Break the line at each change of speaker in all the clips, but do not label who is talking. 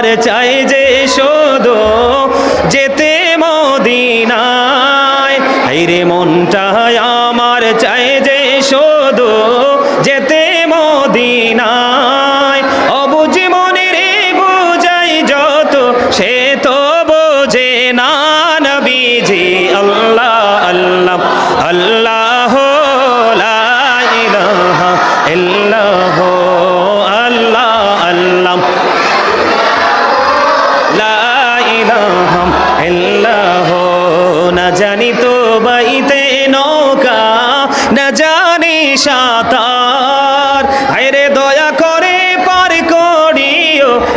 আর চাই যে শোধো যেতে মদিনায়। হাইরে মনটা আমার চাই যে শোধো যেতে মদিনায়।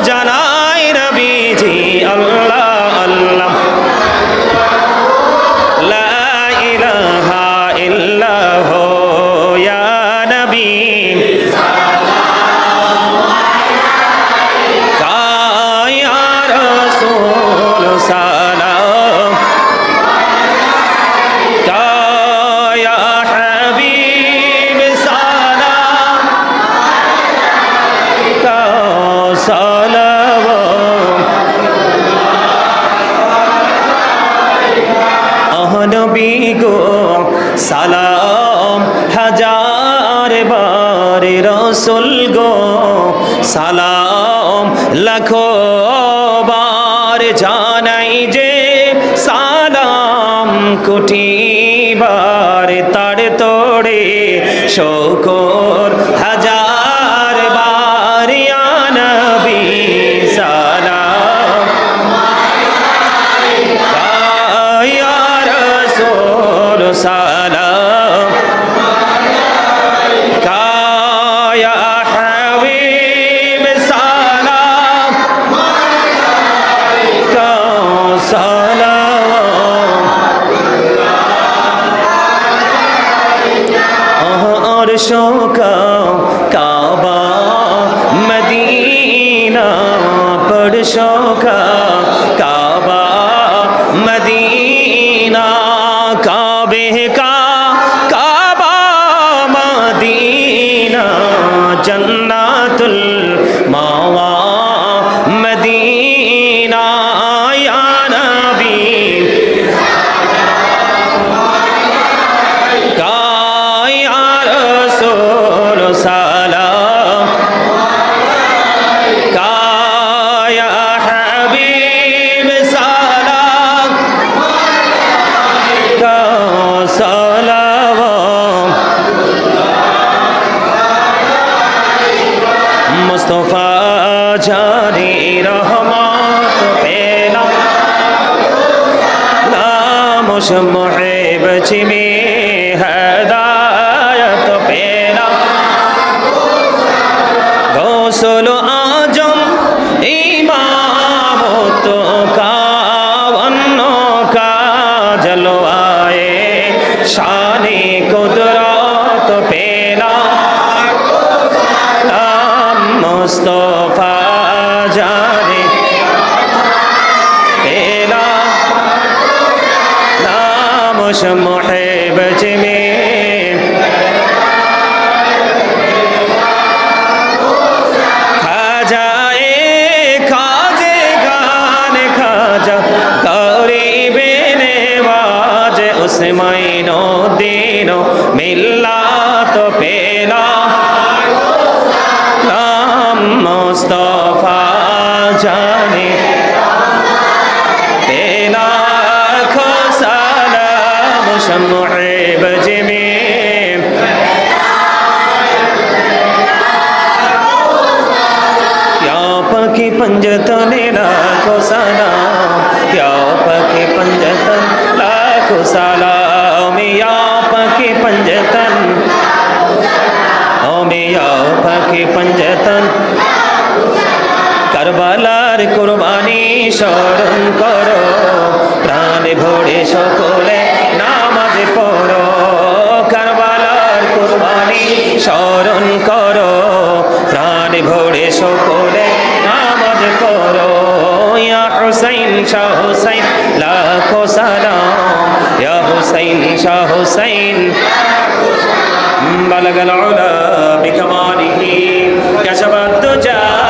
জানাই নবীজি আল্লাহ আল্লাহ। লা ইলাহা ইল্লাহ ইয়া নবী। সালাম লাখো বার জানাই যে সালাম কোটি বার তার তোড়ে শকর হাজার کا کعبہ مدینہ پڑھ شوقہ মুস্তফা জানি রহমত পেলাম। নাম সমহেব চিমি মুস্তফা জানে পেলাম নাম মুহিব চিমি খাজায়ে খাজে গান খাজা গরিবে নেওয়াজ উসমাইনো सलाम या पके पंजतन। ओमे या पके पंजतन। কারবালার কোরবানি স্মরণ করো প্রাণ ভরে সকলে নামাজ পড়ো কারবালার কোরবানি স্মরণ করো شاه حسين بلغ العلا بكماله كشف الدجى